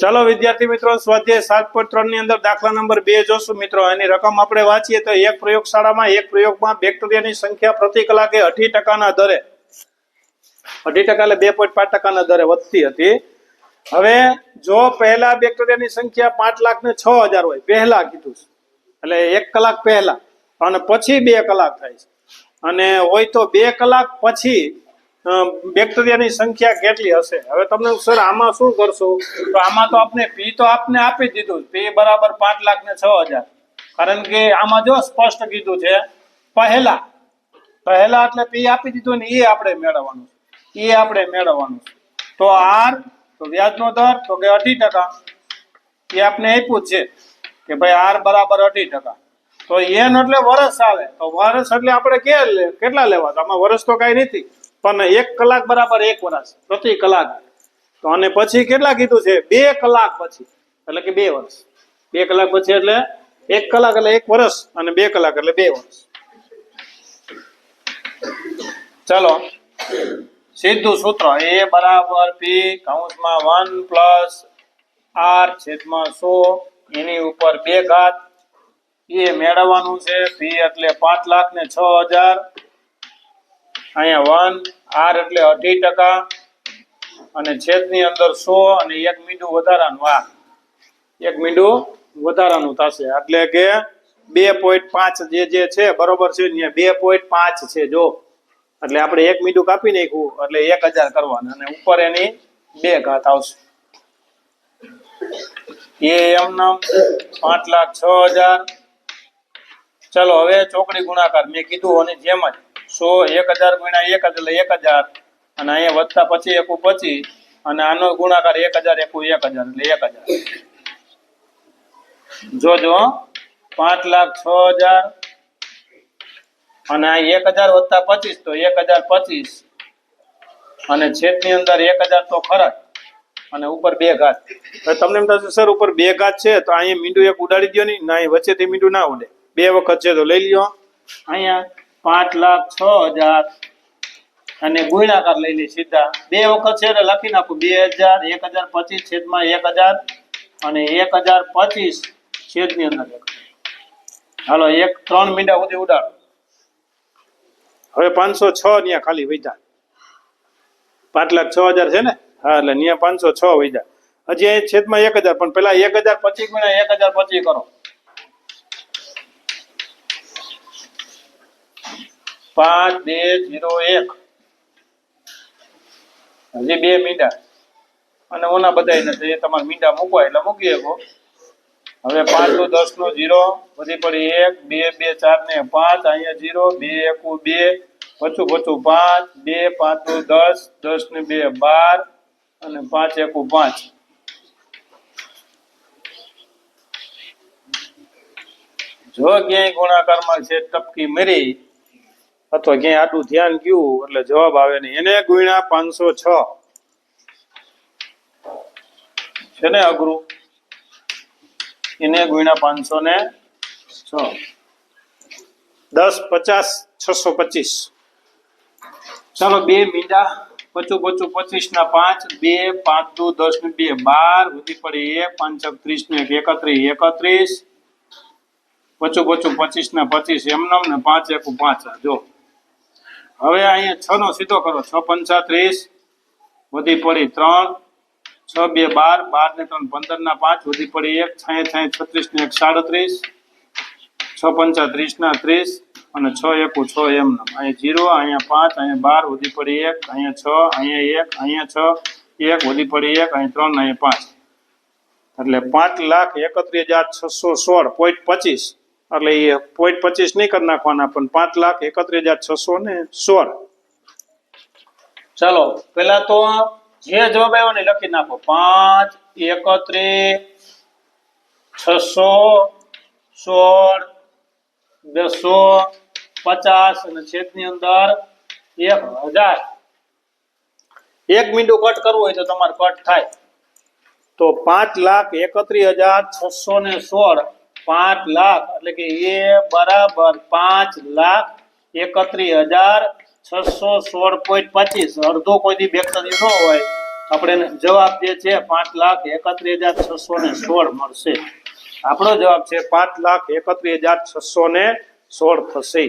ચાલો વિદ્યાર્થી મિત્રો, સ્વાધ્યાય સાત પોઈન્ટ ત્રણની અંદર દાખલા નંબર બે જોશું. મિત્રો, એની રકમ આપણે વાંચીએ તો એક પ્રયોગશાળામાં, એક પ્રયોગમાં બેક્ટેરિયાની સંખ્યા પ્રતિ કલાકે અઢી ટકાના દરે. અઢી ટકા એટલે બે પોઈન્ટ પાંચ ટકાના દરે વધતી હતી. હવે જો પહેલા બેક્ટેરિયાની સંખ્યા પાંચ લાખ ને છ હજાર હોય, પહેલા કીધું છે. એટલે એક કલાક પહેલા. અને પછી બે કલાક થાય છે. અને હોય તો બે કલાક પછી બેક્ટેરિયાની સંખ્યા કેટલી હશે? હવે તમને સર, આમાં શું કરશું? તો આમાં તો આપણે પી તો આપને આપી દીધું. પી બરાબર પાંચ લાખ ને છ હજાર. કારણ કે આમાં જો સ્પષ્ટ કીધું છે, પહેલા પહેલા એટલે પી આપી દીધું ને એ આપણે મેળવવાનું એ આપણે મેળવવાનું તો આર, તો વ્યાજનો દર, તો કે અઢી ટકા. એ આપને આપ્યું છે કે ભાઈ આર બરાબર અઢી ટકા. તો એન એટલે વર્ષ આવે. તો વર્ષ એટલે આપણે કેટલા લેવા? તો આમાં વર્ષ તો કાંઈ નથી. પણ એક કલાક બરાબર એક વર્ષ પ્રતિ કલાક. તો અને પછી કેટલા કીધું છે? બે કલાક પછી, એટલે કે બે વર્ષ બે કલાક પછી એટલે એક કલાક એટલે એક વર્ષ અને બે કલાક એટલે બે વર્ષ ચલો. સીધું સૂત્ર, એ બરાબર પી કૌંસમાં વન પ્લસ આર છેદમાં સો, એની ઉપર બે ઘાત. એ મેળવવાનું છે પી એટલે પાંચ લાખ ને છ હજાર. અહીંયા વન, આર એટલે અઢી ટકા અને છેદની અંદર સો અને એક મીંડું વધારાનું, આ. એક મીંડું વધારાનું થશે. એટલે કે બે પોઈન્ટ પાંચ જે જે છે, બરોબર છે બે પોઈન્ટ પાંચ છે, જો. એટલે આપણે એક મીંડું કાપી નાખ્યું, એટલે એક હજાર કરવાના. અને ઉપર એની બે ઘાત આવશે. એ એમ નામ પાંચ લાખ છ હજાર. ચલો, હવે ચોકડી ગુણાકાર. મેં કીધું અને જેમ જ. સો, એક હજાર ગુણ્યા એક એટલે એક હજાર. અને અહીંયા વધતા પછી એકું પચી અને આનો ગુણાકાર એક હજાર એકું એક હજાર એટલે એક હજાર. જોજો, પાંચ લાખ છ હજાર, અને એક હજાર વત્તા પચીસ, તો એક હજાર પચીસ. અને છેદની અંદર એક હજાર તો ખરા અને ઉપર બે ઘાત. તમને એમ થશે, સર, ઉપર બે ઘાત છે, તો અહીંયા મીંડું એક ઉડાડી દો ના અહીં વચ્ચેથી મીંડું ના ઉડે. બે વખત છે તો લઈ લ્યો. અહીંયા પાંચ લાખ છ હજાર. અને ગુણાકાર લઈ લઈ સીધા. બે વખત છે એટલે લખી નાખું. બે હજાર, એક હજાર પચીસ છેદમાં એક હજાર અને એક હજાર પચીસ છેદની અંદર હાલો, એક ત્રણ મીંડા સુધી ઉડાડો. હવે પાંચસો છ ન્યા ખાલી વૈધા. પાંચ લાખ છ હજાર છે ને? હા, એટલે ન્યા પાંચસો છ વૈધા. હજી છેદમાં એક હજાર, પણ પેલા એક હજાર પચીસ ગુણ્યા એક હજાર પચીસ કરો. પાંચ, બે, જીરો, એક. હજી બે મીંડા. અને ઓના બધા નથી, એ તમારે મીંડા મૂકવા એટલે મૂકી શકો. હવે પાંચનું દસ નો જીરો પછી પડી એક, બે બે ચાર ને પાંચ, અહીંયા જીરો, બે, એકુ બે પછું પછું પાંચ, બે પાંચનું દસ દસ ને બે, બાર, અને પાંચ, એકુ પાંચ. જો ક્યાંય ગુણાકારમાં છે ટપકી મરી અથવા ક્યાંય આટલું ધ્યાન ગયું એટલે જવાબ આવે નહીં. એને ગુણ્યા પાંચસો છ. છે ને અઘરું? એને ગુણ્યા પાંચસો ને છ. દસ પચાસ છસો પચીસ. ચાલો બે મીંડા, પચું પચું પચીસ ના પાંચ, બે, પાંચ, દુ, દસ ને બે, બાર, વધી પડી એક, પાંચ ત્રીસ ને એક, એકત્રીસ એકત્રીસ. પચું પચું પચીસ ના પચીસ એમનામ ને પાંચ, એક, પાંચ જો. હવે અહીંયા છ નો સીધો કરો. છ પંચા ત્રીસ વધી પડી ત્રણ, છ બે બાર બાર ને ત્રણ પંદર ના પાંચ વધી પડી એક, છાંય છાંય, છત્રીસ ને એક, સાડત્રીસ, છ પંચા ત્રીસ ના ત્રીસ અને છ એકુ છ એમ અહીંયા જીરો, અહીંયા પાંચ, અહીંયા બાર વધી પડી એક, અહીંયા છ, અહીંયા એક, અહીંયા છ, એક વધી પડી એક, અહીંયા ત્રણ, અહીંયા પાંચ. એટલે પાંચ લાખ એકત્રીસ હજાર છસો સોળ પોઈન્ટ પચીસ. એટલે એ પોઈન્ટ પચીસ નહીં કરી નાખવાના પણ પાંચ લાખ એકત્રીસ હજાર છસો ને સોળ. ચાલો પેલા તો જે જવાબ આવ્યો ને લખી નાખો. પાંચ એકત્રીસ છસો સોળ બસો પચાસ અને છેદની અંદર એક હજાર. એક મીંડું કટ કરવું હોય તો તમારે કટ થાય. તો પાંચ લાખ એકત્રીસ હજાર છસો ને સોળ. પાંચ લાખ, એટલે કે એ બરાબર પાંચ લાખ એકત્રીસ હજાર છસો સોળ પોઈન્ટ પચીસ. અડધો કોઈ દી ન હોય. આપણે જવાબ જે છે પાંચ લાખ એકત્રીસ હજાર છસો ને સોળ મળશે. આપણો જવાબ છે પાંચ લાખ એકત્રીસ હજાર છસો ને સોળ થશે.